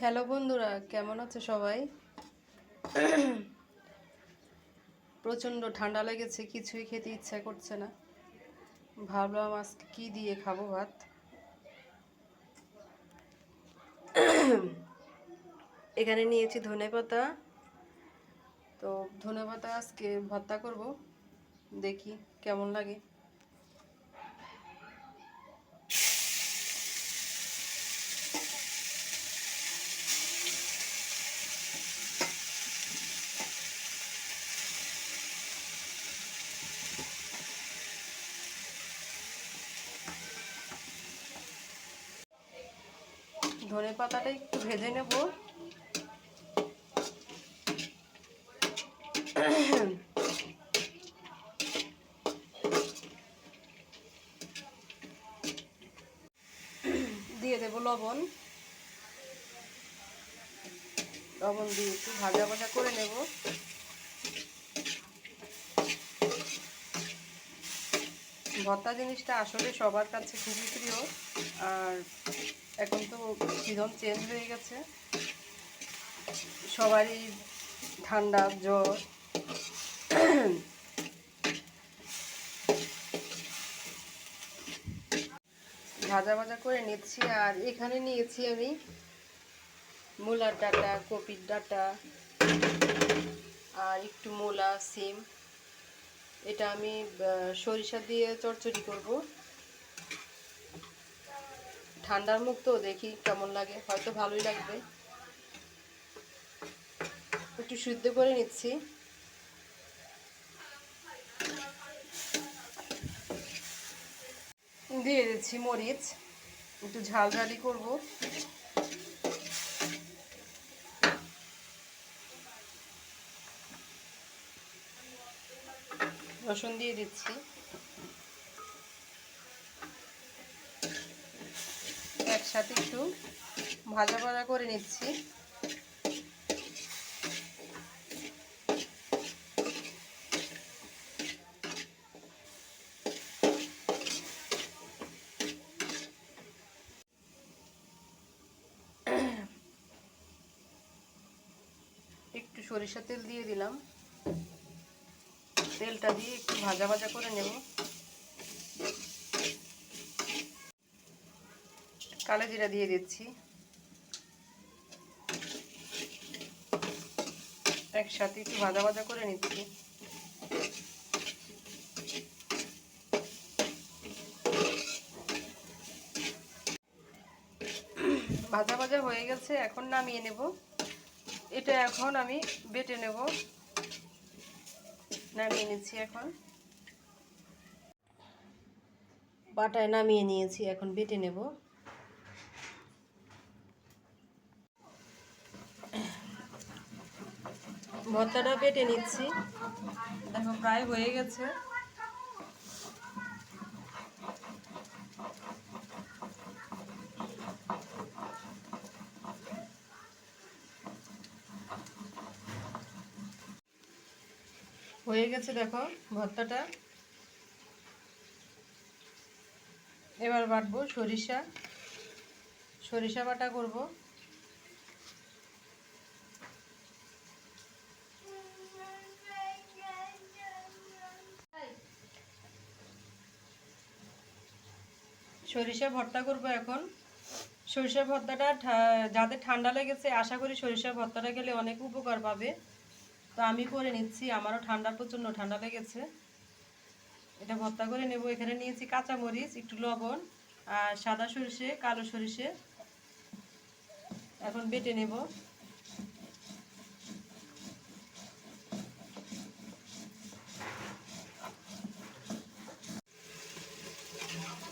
Hello বন্ধুরা, কেমন আছে সবাই? প্রচণ্ড ঠান্ডা লেগেছে, কিছুই খেতে ইচ্ছা করছে না। ভাবলাম আজকে কী দিয়ে খাব ভাত? এখানে নিয়েছি ধনে পাতা। তো ধনে পাতা আজকে ভর্তা করব, দেখি কেমন লাগে। ধনে পাতাটা একটু ভেজে নেব। দিয়ে দেব লবণ। লবণ দিয়ে একটু ভাজা ভাজা করে নেব। ভর্তা জিনিসটা আসলে সবার কাছে খুবই প্রিয়। আর এখন তো সিজন চেঞ্জ হয়ে গেছে। সবারই ঠান্ডা, জ্বর। ভাজা ভাজা করে নিচ্ছি আর এখানে নিয়েছি আমি মূলার ডাটা, কপির ডাটা, আর একটু মূলা, সিম। এটা আমি সরিষা দিয়ে চচ্চড়ি করব। ঠান্ডার মুখ তো, দেখি কেমন লাগে। হয়তো ভালোই লাগবে। একটু সিদ্ধ করে নিচ্ছি। দিয়ে দিচ্ছি মরিচ। একটু ঝাল ঝালি করব। রসুন দিয়ে দিচ্ছি। একসাথে একটু ভাজা ভাজা করে নিচ্ছি। একটু সরিষা তেল দিয়ে দিলাম। তেলটা দিয়ে একটু ভাজা ভাজা করে নেব। কালো জিরা দিয়ে দিচ্ছি। একসাথে একটু ভাজা ভাজা করে নিচ্ছি। ভাজা ভাজা হয়ে গেছে, এখন নামিয়ে নেব। এটা এখন আমি বেটে নেব। নামিয়ে নিচ্ছি এখন। বাটায় নামিয়ে নিয়েছি এখন বেটে নেব। ভর্তাটা বেটে নিচ্ছি। দেখো প্রায় হয়ে গেছে। হয়ে গেছে দেখো ভর্তাটা। এবার বাটবো সরিষা। সরিষা বাটা করব। সরিষা ভর্তা করব এখন। সরিষা ভর্তাটা যাদের ঠান্ডা লেগেছে, আশা করি সরিষা ভর্তাটা গেলে অনেক উপকার পাবে। তো আমি করে নিচ্ছি, আমারও ঠান্ডা প্রচণ্ড, ঠান্ডা লেগেছে। এটা ভর্তা করে নেব, এখানে নিয়েছি কাঁচামরিচ, একটু লবণ আর সাদা সরিষে, কালো সরিষে। এখন বেটে নেব।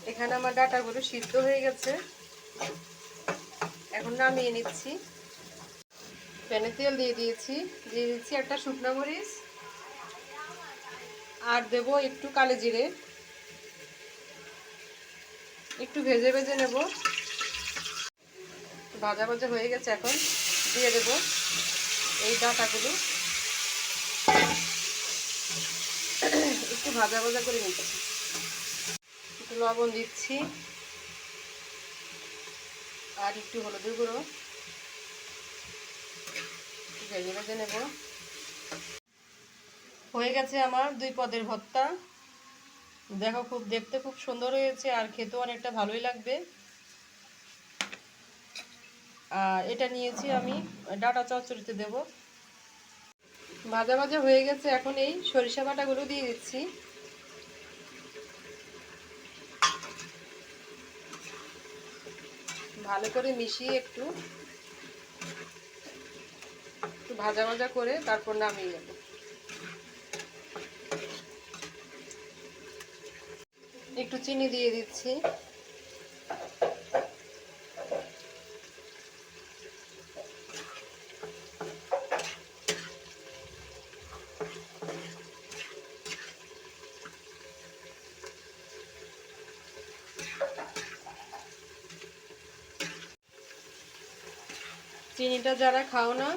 এখানে আমার ডাটাগুলো সিদ্ধ হয়ে গেছে। এখন নামিয়ে নিচ্ছি। প্যানে তেল দিয়ে দিয়েছি, দিয়ে দিচ্ছি একটা শুকনো মরিচ, আর দেব একটু কালো জিরে। একটু ভেজে ভেজে নেব। ভাজা ভাজা হয়ে গেছে এখন, দিয়ে দেব এই ডাটাগুলো। একটু ভাজা ভাজা করে নিচ্ছি। একটু লবণ দিচ্ছি। আর একটু হলুদের গুঁড়ো। ভেজে ভেজে নেব। হয়ে গেছে আমার দুই পদের ভর্তা। দেখো খুব, দেখতে খুব সুন্দর হয়েছে আর খেতেও অনেকটা ভালোই লাগবে। আর এটা নিয়েছি আমি, ডাটা চচ্চড়িতে দেব। ভাজা ভাজা হয়ে গেছে, এখন এই সরিষা বাটাগুলো দিয়ে দিচ্ছি। ভালো করে মিশিয়ে একটু একটু ভাজা ভাজা করে তারপর নামিয়ে নেব। একটু চিনি দিয়ে দিচ্ছি। চিনিটা যারা খাও না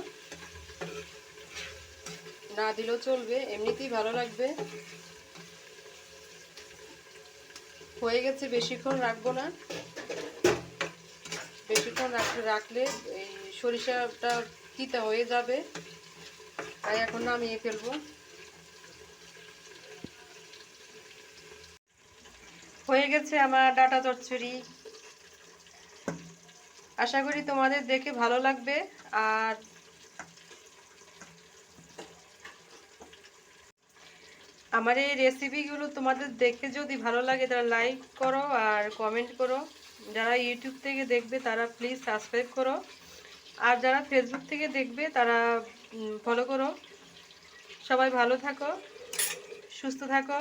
না দিলেও চলবে, এমনিতেই ভালো লাগবে। হয়ে গেছে, বেশিক্ষণ রাখব না। বেশিক্ষণ রাখলে এই সরিষাটা তিতা হয়ে যাবে। তাই এখন নামিয়ে ফেলব। হয়ে গেছে আমার ডাটা চচ্চড়ি। আশা করি তোমাদের দেখে ভালো লাগবে। আর আমার এই রেসিপিগুলো তোমাদের দেখে যদি ভালো লাগে তারা লাইক করো আর কমেন্ট করো। যারা ইউটিউব থেকে দেখবে, তারা প্লিজ সাবস্ক্রাইব করো। আর যারা ফেসবুক থেকে দেখবে, তারা ফলো করো। সবাই ভালো থাকো, সুস্থ থাকো।